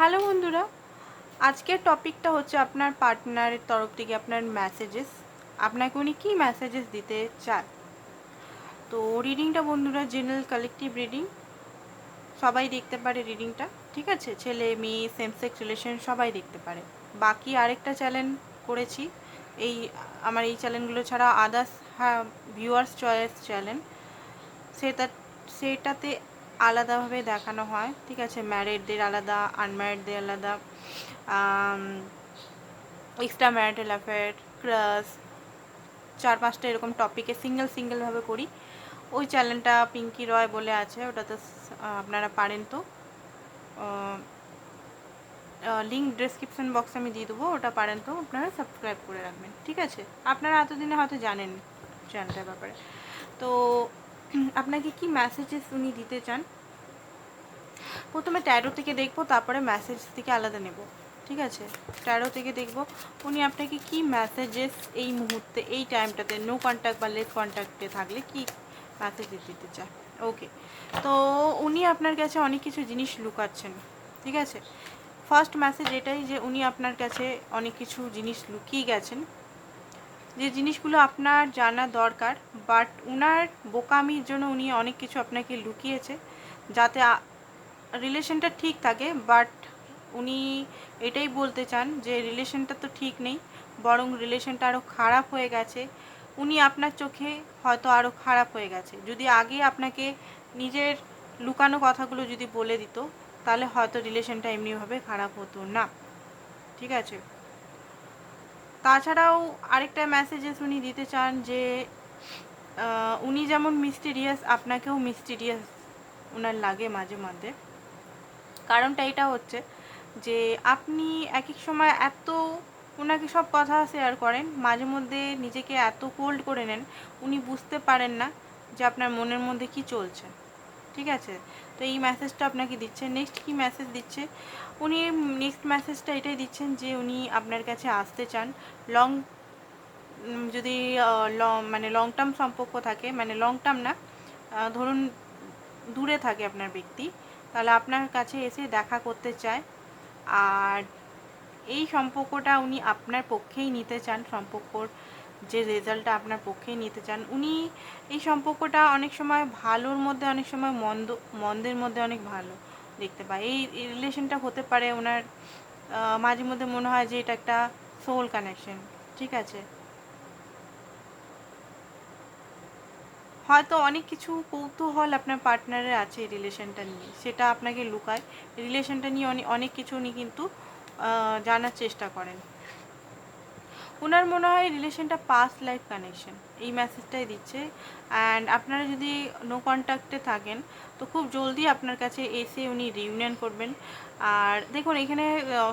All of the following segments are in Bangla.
হ্যালো বন্ধুরা, আজকের টপিকটা হচ্ছে আপনার পার্টনারের তরফ থেকে আপনার মেসেজেস আপনাকে উনি কী মেসেজেস দিতে চান? তো রিডিংটা বন্ধুরা জেনারেল কালেকটিভ রিডিং সবাই দেখতে পারে রিডিংটা ঠিক আছে? ছেলে, মেয়ে সেম সেক্স রিলেশন সবাই দেখতে পারে। বাকি আরেকটা চ্যানেল করেছি, এই আমার এই চ্যানেলগুলো ছাড়া আদার্স হ্যাঁ ভিউয়ার্স চয়েস চ্যানেল সেটা, সেটাতে আলাদাভাবে দেখানো হয়, ঠিক আছে? ম্যারিডদের আলাদা আনম্যারিডদের আলাদা এক্সট্রা ম্যারিটাল অ্যাফেয়ার ক্রাস চার পাঁচটা এরকম টপিকে সিঙ্গেল সিঙ্গেলভাবে করি। ওই চ্যানেলটা পিঙ্কি রয় বলে আছে, ওটাতে আপনারা পারেন তো। লিঙ্ক ডেসক্রিপশন বক্সে আমি দিয়ে দেবো, ওটা পারেন তো, আপনারা সাবস্ক্রাইব করে রাখবেন, ঠিক আছে? আপনারা এতদিনে হয়তো জানেন চ্যানেলটার ব্যাপারে। তো আপনাকে কি মেসেজেস উনি দিতে চান? প্রথমে ট্যারো থেকে দেখব, তারপরে মেসেজ থেকে আলাদা নেব। ঠিক আছে? ট্যারো থেকে দেখব, উনি আপনাকে কি মেসেজেস এই মুহূর্তে, এই টাইমটাতে নো কন্ট্যাক্ট বা লেস কন্ট্যাক্টে থাকলে কি মেসেজ দিতে চায় ওকে তো উনি আপনার কাছে অনেক কিছু জিনিস লুকাচ্ছেন। ঠিক আছে? ফার্স্ট মেসেজ এটাই যে উনি আপনার কাছে অনেক কিছু জিনিস লুকিয়ে গেছেন। যে জিনিসগুলো আপনার জানা দরকার বাট উনার বোকামির জন্য উনি অনেক কিছু আপনাকে লুকিয়েছে যাতে রিলেশনটা ঠিক থাকে বাট উনি এটাই বলতে চান যে রিলেশনটা তো ঠিক নেই, বরং রিলেশনটা আরও খারাপ হয়ে গেছে। উনি আপনার চোখে হয়তো আরও খারাপ হয়ে গেছে। যদি আগে আপনাকে নিজের লুকানো কথাগুলো যদি বলে দিত, তাহলে হয়তো রিলেশনটা এমনিভাবে খারাপ হতো না। ঠিক আছে? তাছাড়াও আরেকটা মেসেজেস উনি দিতে চান যে উনি যেমন মিস্টিরিয়াস আপনাকেও মিস্টিরিয়াস ওনার লাগে মাঝে মধ্যে। কারণটা এটা হচ্ছে যে, আপনি এক এক সময় এত ওনাকে সব কথা শেয়ার করেন, মাঝে মধ্যে নিজেকে এত কোল্ড করে নেন, উনি বুঝতে পারেন না যে আপনার মনের মধ্যে কি চলছে। ঠিক আছে? তো এই মেসেজটা আপনাকে দিচ্ছে। নেক্সট কি মেসেজ দিচ্ছে? উনি নেক্সট মেসেজটা এটাই দিচ্ছেন যে উনি আপনার কাছে আসতে চান। লং যদি মানে লং টার্ম সম্পর্ক থাকে মানে লং টার্ম না ধরুন দূরে থাকে আপনার ব্যক্তি, তাহলে আপনার কাছে এসে দেখা করতে চায়। আর এই সম্পর্কটা উনি আপনার পক্ষেই নিতে চান সম্পর্কর। যে রেজাল্টটা আপনার পক্ষেই নিতে চান, উনি এই সম্পর্কটা অনেক সময় ভালোর মধ্যে, অনেক সময় মন্দ, মন্দের মধ্যে অনেক ভালো দেখতে পাই এই রিলেশনটা হতে পারে ওনার মাঝে মধ্যে মনে হয় যে এটা একটা সোল কানেকশন ঠিক আছে? হয়তো অনেক কিছু কৌতূহল আপনার পার্টনারের আছে এই রিলেশনটা নিয়ে, সেটা আপনাকে লুকায়। রিলেশনটা নিয়ে অনেক অনেক কিছু উনি কিন্তু জানার চেষ্টা করেন। ওনার মনে হয় রিলেশনটা পাস্ট লাইফ কানেকশন এই মেসেজটাই দিচ্ছে। অ্যান্ড আপনারা যদি নো কন্ট্যাক্টে থাকেন, তো খুব জলদি আপনার কাছে এসে উনি রিউনিয়ন করবেন। আর দেখুন, এখানে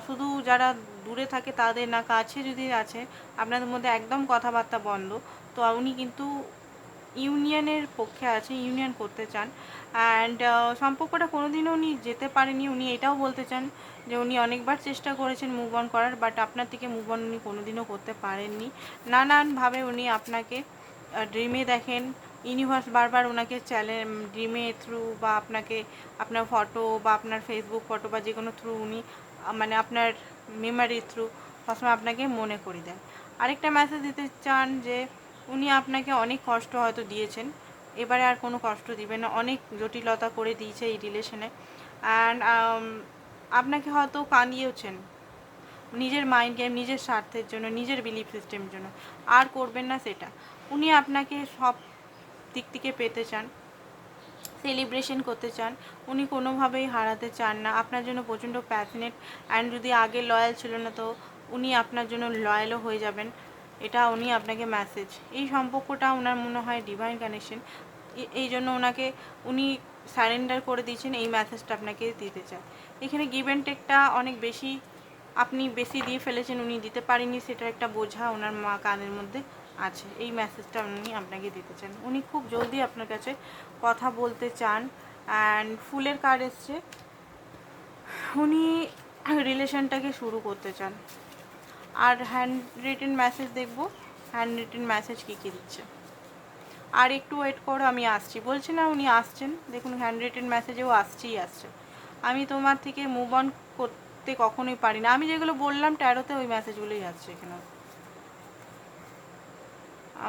শুধু যারা দূরে থাকে তাদের না, কাছে যদি আছে, আপনাদের মধ্যে একদম কথাবার্তা বন্ধ। তো উনি কিন্তু ইউনিয়নের পক্ষে আছে ইউনিয়ন করতে চান। অ্যান্ড সম্পর্কটা কোনোদিনও উনি যেতে পারেনি, উনি এটাও বলতে চান যে উনি অনেকবার চেষ্টা করেছেন মুভ অন করার বাট আপনার থেকে মুভ অন উনি কোনোদিনও করতে পারেননি। নানানভাবে উনি আপনাকে ড্রিমে দেখেন। ইউনিভার্স বারবার ওনাকে চ্যালেঞ্জ ড্রিমে থ্রু বা আপনাকে আপনার ফটো বা আপনার ফেসবুক ফটো বা যে কোনো থ্রু উনি মানে আপনার মেমারি থ্রু সবসময় আপনাকে মনে করে দেন। আরেকটা মেসেজ দিতে চান যে উনি আপনাকে অনেক কষ্ট হয়তো দিয়েছেন। এবারে আর কোনো কষ্ট দিবে না। অনেক জটিলতা করে দিয়েছে এই রিলেশনে অ্যান্ড আপনাকে হয়তো কাঁদিয়েওছেন। নিজের মাইন্ড গেম নিজের স্বার্থের জন্য, নিজের বিলিফ সিস্টেমের জন্য। আর করবেন না সেটা। উনি আপনাকে সব দিক থেকে পেতে চান সেলিব্রেশন করতে চান। উনি কোনোভাবেই হারাতে চান না। আপনার জন্য প্রচণ্ড প্যাশনেট অ্যান্ড যদি আগে লয়াল ছিল না তো উনি আপনার জন্য লয়ালও হয়ে যাবেন। এটা উনি আপনাকে মেসেজ এই সম্পর্কটা ওনার মনে হয় ডিভাইন কানেকশন এই জন্য ওনাকে উনি সারেন্ডার করে দিয়েছেন, এই মেসেজটা আপনাকে দিতে চায় এখানে গিভ অ্যান্ড টেকটা অনেক বেশি আপনি বেশি দিয়ে ফেলেছেন, উনি দিতে পারেননি, সেটার একটা বোঝা ওনার মা কানের মধ্যে আছে। এই মেসেজটা উনি আপনাকে দিতে চান। উনি খুব জলদি আপনার কাছে কথা বলতে চান অ্যান্ড ফুলের কার্ড এসছে। উনি রিলেশনটাকে শুরু করতে চান। আর হ্যান্ড রিটেন মেসেজ দেখব। হ্যান্ড রিটেন মেসেজ কী কী দিচ্ছে? আর একটু ওয়েট করো, আমি আসছি। বলছি না উনি আসছেন। দেখুন হ্যান্ড রিটেন মেসেজেও আসছেই আসছে। আমি তোমার থেকে মুভ অন করতে কখনোই পারি না। আমি যেগুলো বললাম ট্যারোতে ওই মেসেজগুলোই আসছে এখানে।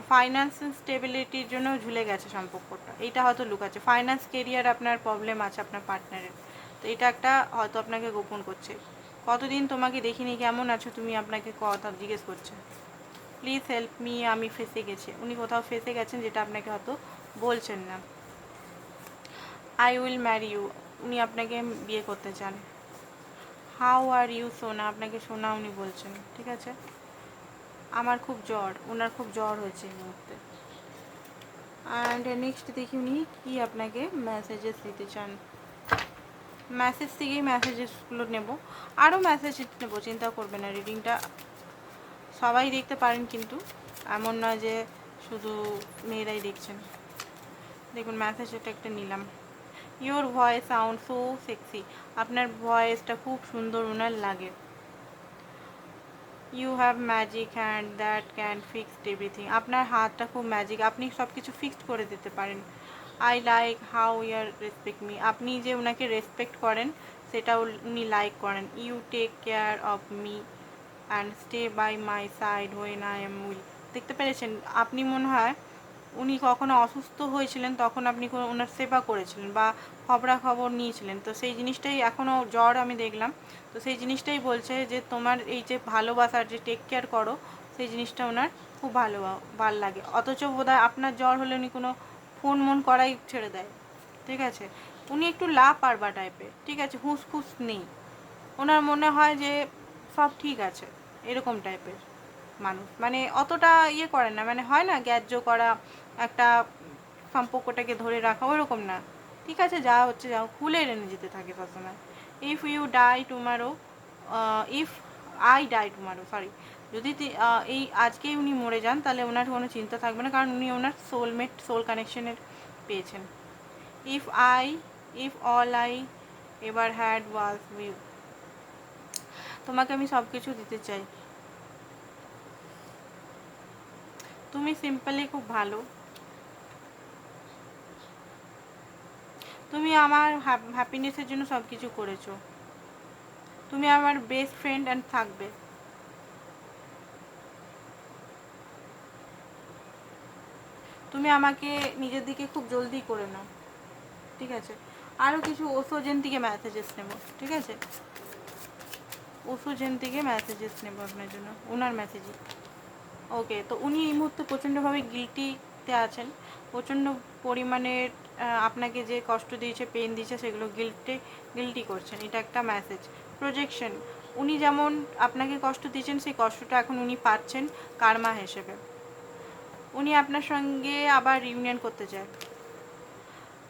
ফাইন্যান্স স্টেবিলিটির জন্য ঝুলে গেছে সম্পর্কটা। এইটা হয়তো লুকাচ্ছে। ফাইন্যান্স কেরিয়ার আপনার প্রবলেম আছে আপনার পার্টনারের তো এটা একটা হয়তো আপনাকে গোপন করছে। কতদিন তোমাকে দেখিনি, কেমন আছো, তুমি আপনাকে কথা জিজ্ঞেস করছে। প্লিজ হেল্প মি আমি ফেসে গেছি। উনি কোথাও ফেসে গেছেন যেটা আপনাকে হয়তো বলছেন না। আই উইল ম্যারি ইউ উনি আপনাকে বিয়ে করতে চান। হাউ আর ইউ সোনা? আপনাকে সোনা উনি বলছেন, ঠিক আছে? আমার খুব জ্বর। ওনার খুব জ্বর হয়েছে এই মুহূর্তে। অ্যান্ড নেক্সট দেখি উনি কী আপনাকে মেসেজেস দিতে চান। মেসেজ থেকেই মেসেজেসগুলো নেব। আরও মেসেজ নেব, চিন্তা করবে না রিডিংটা সবাই দেখতে পারেন কিন্তু, এমন নয় যে শুধু মেয়েরাই দেখছেন। দেখুন মেসেজ এটা একটা নিলাম। Your voice sound so sexy আপনার ভয়েসটা খুব সুন্দর ওনার লাগে। You have magic hand that can fixed everything আপনার হাতটা খুব ম্যাজিক আপনি সব কিছু ফিক্সড করে দিতে পারেন। I like how your respect me আপনি যে ওনাকে রেসপেক্ট করেন সেটা উনি লাইক করেন। You take care of me and stay by my side when I am will দেখতে পেরেছেন? আপনি মনে হয় উনি কখনো অসুস্থ হয়েছিলেন, তখন আপনি ওনার সেবা করেছিলেন বা খবরাখবর নিয়েছিলেন। তো সেই জিনিসটাই এখনও জ্বর আমি দেখলাম। তো সেই জিনিসটাই বলছে যে, তোমার এই যে ভালোবাসার যে টেক কেয়ার করো, সেই জিনিসটা ওনার খুব ভালো, ভালো লাগে। অথচ বোধহয় আপনার জ্বর হলে উনি কোনো ফোন মন করাই ছেড়ে দেয়। ঠিক আছে? উনি একটু লা পারবা টাইপের ঠিক আছে? হুঁস খুস নেই। ওনার মনে হয় যে সব ঠিক আছে, এরকম টাইপের মানুষ। মানে অতটা ইয়ে করেন না মানে হয় না গ্যায্য করা, একটা সম্পর্কটাকে ধরে রাখা, ওরকম না। ঠিক আছে, যা হচ্ছে যাও খুলে যেতে থাকে সবসময়। If you die tomorrow if I die tomorrow sorry যদি এই আজকেই উনি মরে যান, তাহলে ওনার কোনো চিন্তা থাকবে না, কারণ উনি ওনার সোলমেট সোল কানেকশনের পেয়েছেন। If I if all I ever had was you তোমাকে আমি সব কিছু দিতে চাই। তুমি সিম্পলি খুব ভালো। তুমি আমার হ্যাপিনেসের জন্য সব কিছু করেছ। তুমি আমার বেস্ট ফ্রেন্ড অ্যান্ড থাকবে। তুমি আমাকে নিজের দিকে খুব জলদি করে নাও। ঠিক আছে? আরও কিছু ওসোজেন থেকে মেসেজেস নেব। ঠিক আছে? ওসোজেন থেকে মেসেজেস নেব আপনার জন্য ওনার মেসেজই ওকে তো উনি এই মুহূর্তে প্রচণ্ডভাবে গিলটিতে আছেন। প্রচণ্ড পরিমাণে আপনাকে যে কষ্ট দিয়েছে পেন দিয়েছে, সেগুলো গিল্টে গিল্টি করছেন। এটা একটা মেসেজ প্রজেকশন উনি যেমন আপনাকে কষ্ট দিয়েছেন, সেই কষ্টটা এখন উনি পাচ্ছেন কার্মা হিসেবে। উনি আপনার সঙ্গে আবার রিউনিয়ন করতে চায়।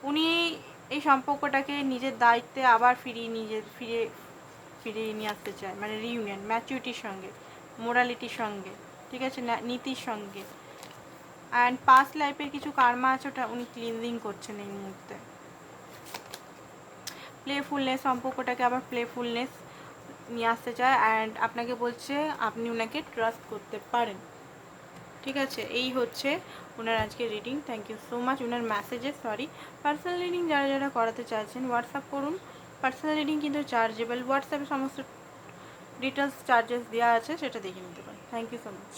উনি এই সম্পর্কটাকে নিজের দায়িত্বে আবার ফিরিয়ে নিজের ফিরে ফিরিয়ে নিয়ে আসতে চায় মানে রিউনিয়ন ম্যাচুরিটির সঙ্গে মোরালিটির সঙ্গে, ঠিক আছে? নীতির সঙ্গে। অ্যান্ড পাস্ট লাইফের কিছু কার্মা আছে, ওটা উনি ক্লিনজিং করছেন এই মুহূর্তে। প্লেফুলনেস সম্পর্কটাকে আবার প্লেফুলনেস নিয়ে আসতে চায় অ্যান্ড আপনাকে বলছে, আপনি ওনাকে ট্রাস্ট করতে পারেন। ঠিক আছে? এই হচ্ছে ওনার আজকে reading thank you so much ওনার মেসেজে সরি পার্সোনাল রিডিং যারা যারা করাতে চাইছেন হোয়াটসঅ্যাপ করুন। পার্সোনাল রিডিং কিন্তু চার্জেবল হোয়াটসঅ্যাপে সমস্ত ডিটেলস চার্জেস দেওয়া আছে, সেটা দেখে নিতে পারেন। Thank you so much